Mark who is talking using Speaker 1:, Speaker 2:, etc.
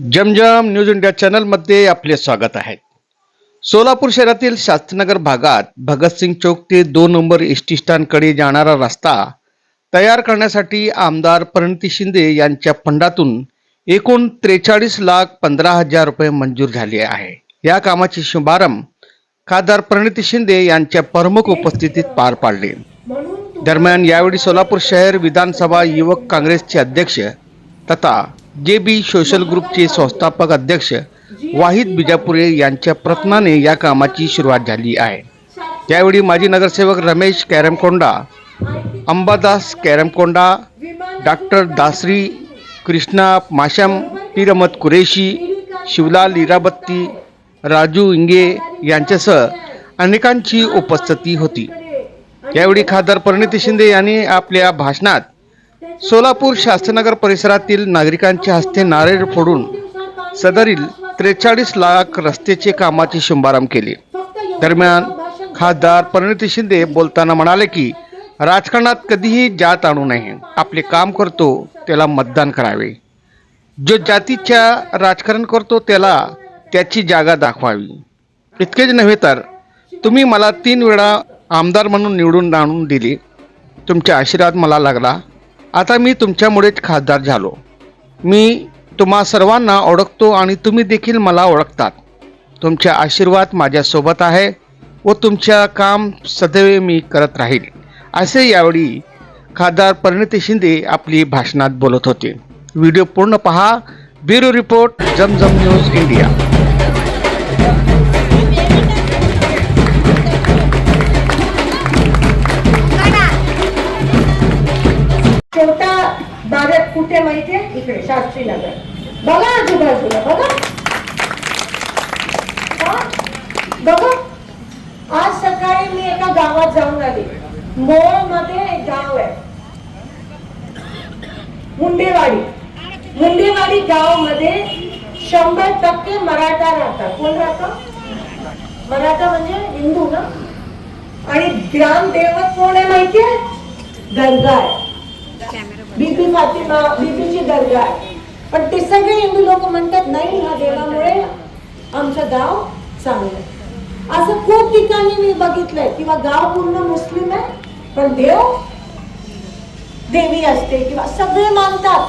Speaker 1: जमजम news India चॅनलमध्ये आपले स्वागत आहे. सोलापूर शहरातील शास्त्रीनगर भागात भगतसिंग चौक ते दोन नंबर एस टी स्टँडकडे जाणारा रस्ता तयार करण्यासाठी आमदार प्रणिती शिंदे यांच्या फंडातून एकूण त्रेचाळीस लाख पंधरा हजार रुपये मंजूर झाले आहे. या कामाची शुभारंभ खासदार प्रणिती शिंदे यांच्या प्रमुख उपस्थितीत पार पाडले. दरम्यान यावेळी सोलापूर शहर विधानसभा युवक काँग्रेसचे अध्यक्ष तथा जे बी सोशल ग्रुपचे संस्थापक अध्यक्ष वाहिद बिजापुरे यांच्या प्रत्नाने या कामाची सुरुवात झाली आहे. त्यावेळी माजी नगरसेवक रमेश कॅरमकोंडा अंबादास कॅरमकोंडा डॉक्टर दासरी कृष्णा माशम पीरमत कुरेशी शिवलाल इराबत्ती राजू इंगे यांच्यासह अनेकांची उपस्थिती होती. यावेळी खासदार परिणिती शिंदे यांनी आपल्या भाषणात सोलापूर शास्त्रनगर परिसरातील नागरिकांच्या हस्ते नारळ फोडून सदरील त्रेचाळीस लाख रस्त्याचे कामाचे शुभारंभ केले. दरम्यान खासदार परिणिती शिंदे बोलताना म्हणाले की राजकारणात कधीही जात आणू नये. आपले काम करतो त्याला मतदान करावे. जो जातीच्या राजकारण करतो त्याला त्याची जागा दाखवावी. इतकेच नव्हे तर तुम्ही मला तीन वेळा आमदार म्हणून निवडून आणून दिली. तुमचा आशीर्वाद मला लागला. आता मी तुमच्यामुळेच खासदार झालो. मी तुम्हा सर्वांना ओळखतो आणि तुम्ही देखील मला ओळखतात. तुमच्या आशीर्वाद माझ्यासोबत आहे व तुमच्या काम सदैव मी करत राहील असे यावेळी खासदार परिणिती शिंदे आपली भाषणात बोलत होते. व्हिडिओ पूर्ण पहा. Bureau report Zamzam news India.
Speaker 2: छोटा भारत कुठे माहितीये? इकडे शास्त्री नगर बघा आजूबाजूला बघा. बघा. आज सकाळी मी एका गावात जाऊन आली. मोळमध्ये एक गाव आहे. मुंडेवाडी. मुंडेवाडी गावमध्ये शंभर टक्के मराठा राहतात. कोण राहत? मराठा म्हणजे हिंदू ना? आणि ग्रामदेवत कोण आहे माहितीये? गंगा आहे. बीबी फातिमा बीबीची दर्गा आहे पण ते सगळे हिंदू लोक म्हणतात नाही ह्या देवामुळे आमचं गाव चांगलं असं खूप ठिकाणी मी बघितलंय. किंवा गाव पूर्ण मुस्लिम आहे पण देव देवी असते. किंवा सगळे मानतात.